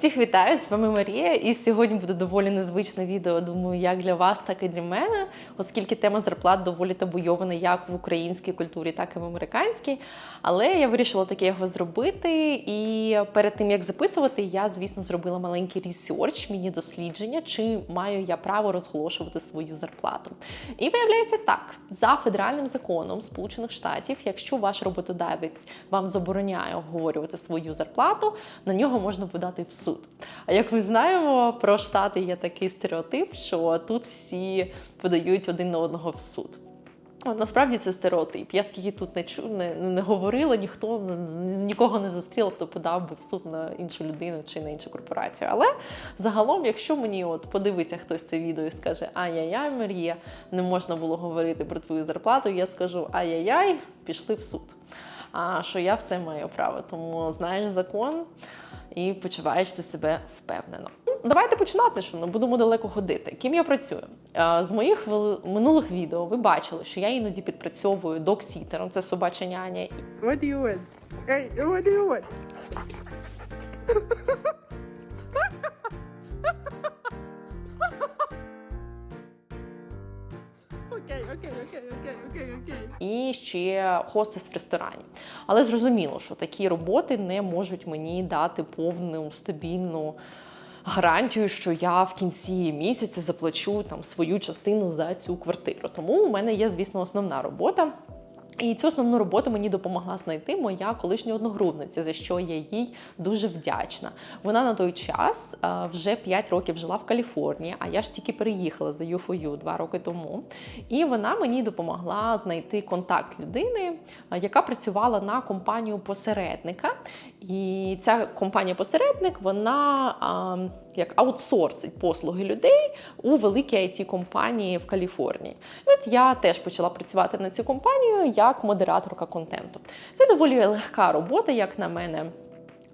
Всіх вітаю, з вами Марія, і сьогодні буде доволі незвичне відео. Думаю, як для вас, так і для мене, оскільки тема зарплат доволі табуйована як в українській культурі, так і в американській. Але я вирішила таке його зробити. І перед тим як записувати, я, звісно, зробила маленький ресерч, міні-дослідження, чи маю я право розголошувати свою зарплату. І виявляється так: за федеральним законом Сполучених Штатів, якщо ваш роботодавець вам забороняє обговорювати свою зарплату, на нього можна подати в суд. А як ми знаємо, про штати є такий стереотип, що тут всі подають один на одного в суд. Насправді це стереотип. Я скільки тут не чу, не, не говорила, ніхто нікого не зустріла, хто подав би в суд на іншу людину чи на іншу корпорацію. Але загалом, якщо мені от подивиться хтось це відео і скаже Ай-яй-яй, Марія, не можна було говорити про твою зарплату, я скажу Ай-яй-яй, пішли в суд. А що я все маю право. Тому знаєш закон і почуваєшся себе впевнено. Давайте починати, що не будемо далеко ходити. Ким я працюю? З моїх минулих відео ви бачили, що я іноді підпрацьовую доксітером, це собача няня. What do you want? Hey, what do you want? окей, окей, окей, okay, okay. і ще хостес в ресторані. Але зрозуміло, що такі роботи не можуть мені дати повну стабільну гарантію, що я в кінці місяця заплачу там свою частину за цю квартиру. Тому у мене є, звісно, основна робота. І цю основну роботу мені допомогла знайти моя колишня одногрупниця, за що я їй дуже вдячна. Вона на той час е, вже 5 років жила в Каліфорнії, а я ж тільки переїхала за UFOU 2 роки тому. І вона мені допомогла знайти контакт людини, е, яка працювала на компанію посередника. І ця компанія-посередник, вона а, як аутсорсить послуги людей у великій it компанії в Каліфорнії. І от я теж почала працювати на цю компанію як модераторка контенту. Це доволі легка робота, як на мене.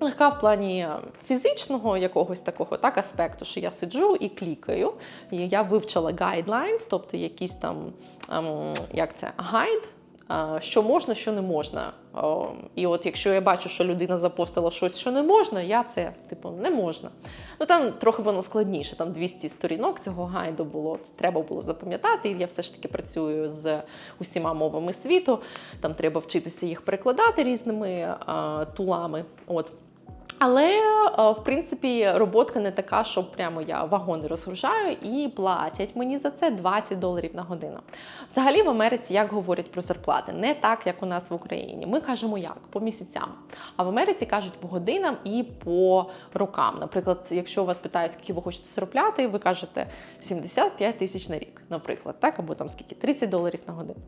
Легка в плані фізичного якогось такого так аспекту, що я сиджу і клікаю. І я вивчила guidelines, тобто якийсь там ем, як це гайд, що можна, що не можна. І от якщо я бачу, що людина запостила щось, що не можна, я це типу не можна. Ну там трохи воно складніше. Там 200 сторінок цього гайду було. Це треба було запам'ятати. І я все ж таки працюю з усіма мовами світу. Там треба вчитися їх перекладати різними тулами. От. Але е, в принципі роботка не така, що прямо я вагони розгружаю і платять мені за це 20 доларів на годину. Взагалі в Америці як говорять про зарплати, не так як у нас в Україні. Ми кажемо як по місяцям. А в Америці кажуть по годинам і по рокам. Наприклад, якщо вас питають, скільки ви хочете заробляти, ви кажете 75 тисяч на рік, наприклад, так або там скільки 30 доларів на годину.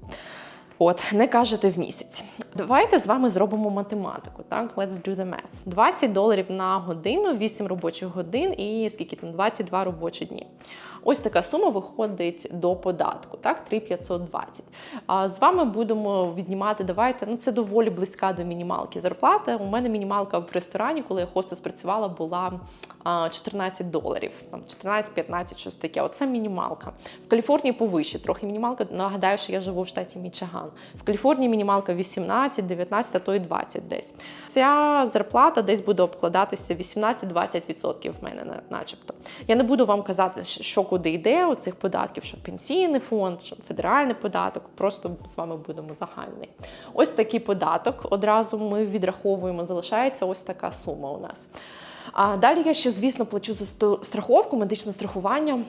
От, не кажете в місяць. Давайте з вами зробимо математику. Так, let's do the math. 20 доларів на годину, 8 робочих годин і скільки там 22 робочі дні. Ось така сума виходить до податку, так, 3,520. А з вами будемо віднімати, давайте, ну це доволі близька до мінімалки зарплати. У мене мінімалка в ресторані, коли я хостес працювала, була 14 доларів, там 14-15, щось таке. Оце мінімалка. В Каліфорнії повище, трохи мінімалка. Нагадаю, що я живу в штаті Мічиган. В Каліфорнії мінімалка 18, 19, а то й 20 десь. Ця зарплата десь буде обкладатися 18-20% в мене, начебто. Я не буду вам казати, що куди йде у цих податків, що пенсійний фонд, що федеральний податок. Просто з вами будемо загальний. Ось такий податок. Одразу ми відраховуємо, залишається ось така сума у нас. А далі я ще, звісно, плачу за страховку, медичне страхування.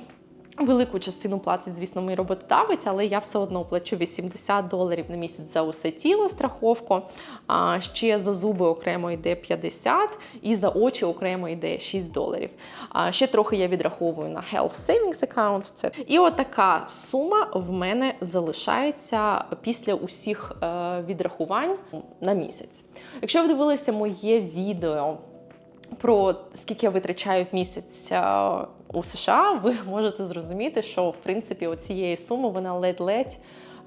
Велику частину платить, звісно, мій роботодавець, але я все одно плачу 80 доларів на місяць за усе тіло страховку. А ще за зуби окремо йде 50 і за очі окремо йде 6 доларів. А ще трохи я відраховую на Health Savings Account. Це і отака сума в мене залишається після усіх е, відрахувань на місяць. Якщо ви дивилися моє відео про скільки я витрачаю в місяць е, у США, ви можете зрозуміти, що в принципі оцієї суми вона ледь-ледь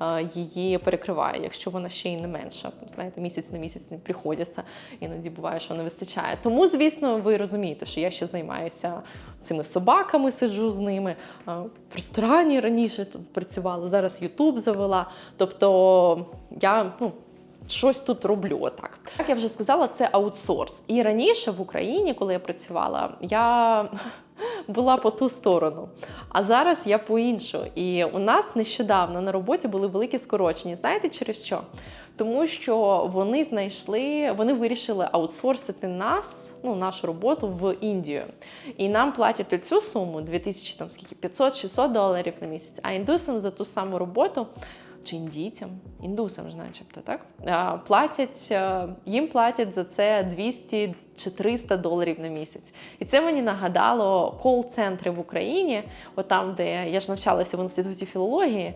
е, її перекриває, якщо вона ще й не менша. Знаєте, місяць на місяць не приходиться, іноді буває, що не вистачає. Тому, звісно, ви розумієте, що я ще займаюся цими собаками, сиджу з ними. Е, В ресторані раніше працювала, зараз Ютуб завела. Тобто я ну, щось тут роблю. Отак. Як я вже сказала, це аутсорс. І раніше в Україні, коли я працювала, я була по ту сторону. А зараз я по іншу. І у нас нещодавно на роботі були великі скорочення. Знаєте через що? Тому що вони знайшли, вони вирішили аутсорсити нас, ну нашу роботу в Індію. І нам платять цю суму 2000, там скільки 500-600 доларів на місяць. А індусам за ту саму роботу. Чи індійцям, індусам ж начебто, так платять е, їм платять за це 200 чи 300 доларів на місяць. І це мені нагадало кол-центри в Україні, от там, де я ж навчалася в інституті філології.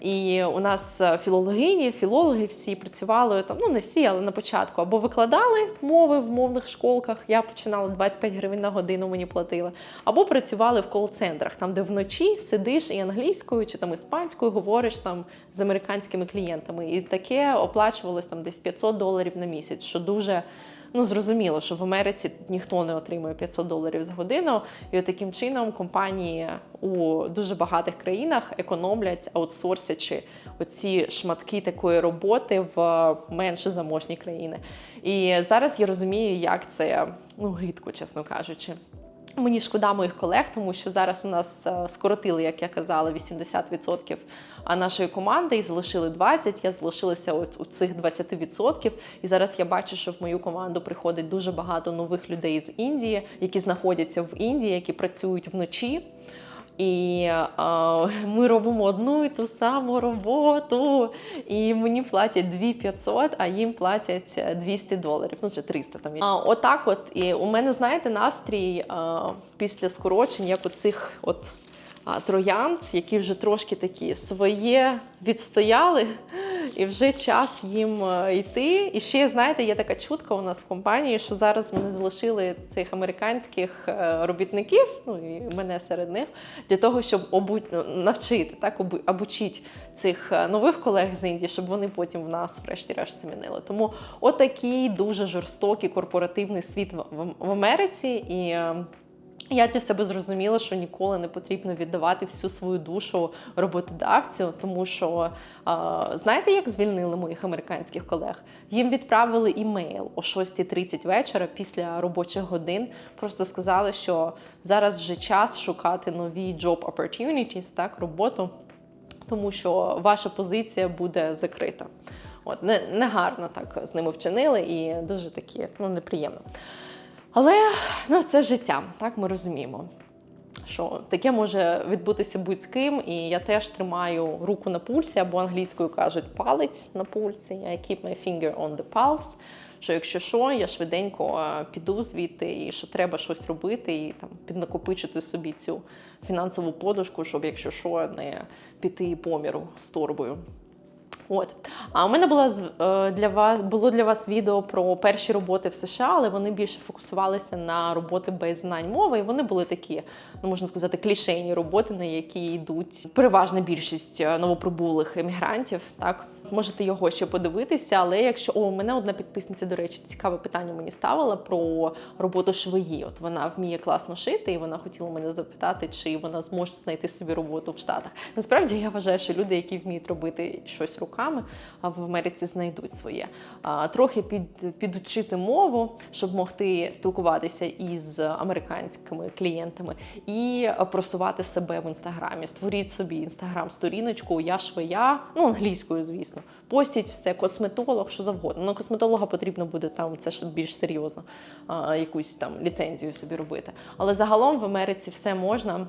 І у нас е, філологині, філологи всі працювали там, ну не всі, але на початку або викладали мови в мовних школках. Я починала 25 гривень на годину, мені платили, або працювали в кол-центрах, там, де вночі сидиш і англійською чи там іспанською говориш там з американськими клієнтами. І таке оплачувалось там десь 500 доларів на місяць, що дуже. Ну, зрозуміло, що в Америці ніхто не отримує 500 доларів за годину, і от таким чином компанії у дуже багатих країнах економлять, аутсорсячи оці шматки такої роботи в менш заможні країни. І зараз я розумію, як це ну гидко, чесно кажучи. Мені шкода моїх колег, тому що зараз у нас е, скоротили, як я казала, 80% нашої команди і залишили 20%. Я залишилася от у цих 20%. І зараз я бачу, що в мою команду приходить дуже багато нових людей з Індії, які знаходяться в Індії, які працюють вночі. І а, ми робимо одну і ту саму роботу. І мені платять 2500, а їм платять 200 доларів, ну чи 300 там. А, отак, от і у мене, знаєте, настрій а, після скорочень, як у цих от а, троянд, які вже трошки такі своє відстояли, і вже час їм е, йти. І ще, знаєте, є така чутка у нас в компанії, що зараз вони залишили цих американських е, робітників, ну і мене серед них, для того, щоб обу... навчити, так, обу... обучити цих е, нових колег з Індії, щоб вони потім в нас, врешті-решт, замінили. Тому отакий дуже жорстокий корпоративний світ в, Америці. І е, я для себе зрозуміла, що ніколи не потрібно віддавати всю свою душу роботодавцю, тому що знаєте, як звільнили моїх американських колег? Їм відправили імейл о 6.30 вечора після робочих годин. Просто сказали, що зараз вже час шукати нові job opportunities, так, роботу, тому що ваша позиція буде закрита. От не, не так з ними вчинили і дуже такі ну неприємно. Але ну, це життя, так ми розуміємо. Що таке може відбутися будь-з ким, і я теж тримаю руку на пульсі, або англійською кажуть палець на пульсі. I keep my finger on the pulse. Що якщо що, я швиденько е, піду звідти, і що треба щось робити, і там піднакопичити собі цю фінансову подушку, щоб якщо що, не піти по міру з торбою. От. А у мене було для вас було для вас відео про перші роботи в США, але вони більше фокусувалися на роботи без знань мови. І вони були такі, ну можна сказати, клішейні роботи, на які йдуть переважна більшість е, новоприбулих емігрантів. Так можете його ще подивитися. Але якщо о, мене одна підписниця, до речі, цікаве питання мені ставила про роботу швеї. От вона вміє класно шити, і вона хотіла мене запитати, чи вона зможе знайти собі роботу в Штатах. Насправді я вважаю, що люди, які вміють робити щось руками, в Америці знайдуть своє. Трохи під, підучити мову, щоб могти спілкуватися із американськими клієнтами і просувати себе в інстаграмі. Створіть собі інстаграм-сторіночку, я швея, ну англійською, звісно. Постіть все, косметолог, що завгодно. На косметолога потрібно буде там це ж більш серйозно, а, якусь там ліцензію собі робити. Але загалом в Америці все можна.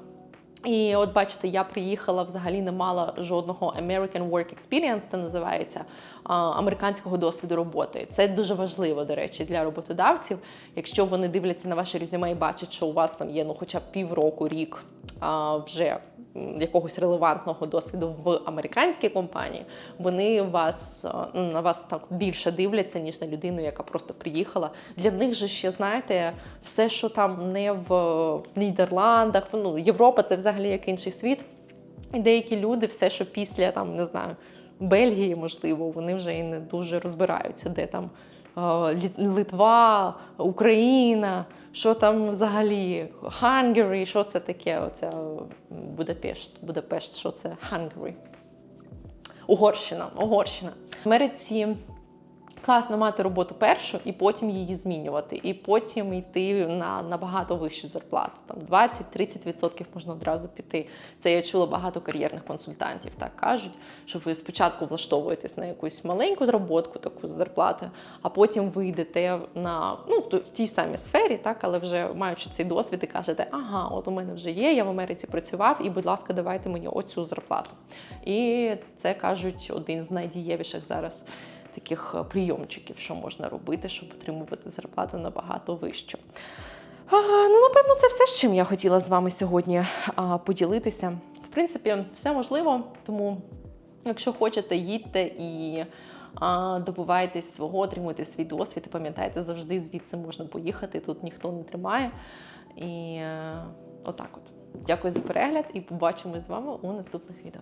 І от бачите, я приїхала взагалі не мала жодного American Work Experience, це називається американського досвіду роботи. Це дуже важливо, до речі, для роботодавців. Якщо вони дивляться на ваше резюме і бачать, що у вас там є ну, хоча б півроку, рік вже якогось релевантного досвіду в американській компанії, вони вас ну, на вас так більше дивляться, ніж на людину, яка просто приїхала. Для них же ще знаєте, все, що там не в Нідерландах, ну Європа, це взагалі як інший світ. І деякі люди, все, що після там не знаю. Бельгії, можливо, вони вже і не дуже розбираються, де там е, Литва, Україна, що там взагалі Hungary, що це таке? Оце Будапешт, Будапешт, що це Hungary? Угорщина, Угорщина. В Америці Класно мати роботу першу і потім її змінювати, і потім йти на набагато вищу зарплату. Там 20-30% можна одразу піти. Це я чула багато кар'єрних консультантів. Так кажуть, що ви спочатку влаштовуєтесь на якусь маленьку заробітку, таку з зарплатою, а потім ви йдете на ну в тій самій сфері, так але вже маючи цей досвід, і кажете, ага, от у мене вже є, я в Америці працював, і будь ласка, давайте мені оцю зарплату. І це кажуть один з найдієвіших зараз таких е, прийомчиків, що можна робити, щоб отримувати зарплату набагато вищу. Ну, напевно, це все, з чим я хотіла з вами сьогодні поділитися. В принципі, все можливо, тому якщо хочете, їдьте і добувайтесь свого, отримуйте свій досвід і пам'ятайте, завжди звідси можна поїхати, тут ніхто не тримає. І е, отак от. Дякую за перегляд і побачимось з вами у наступних відео.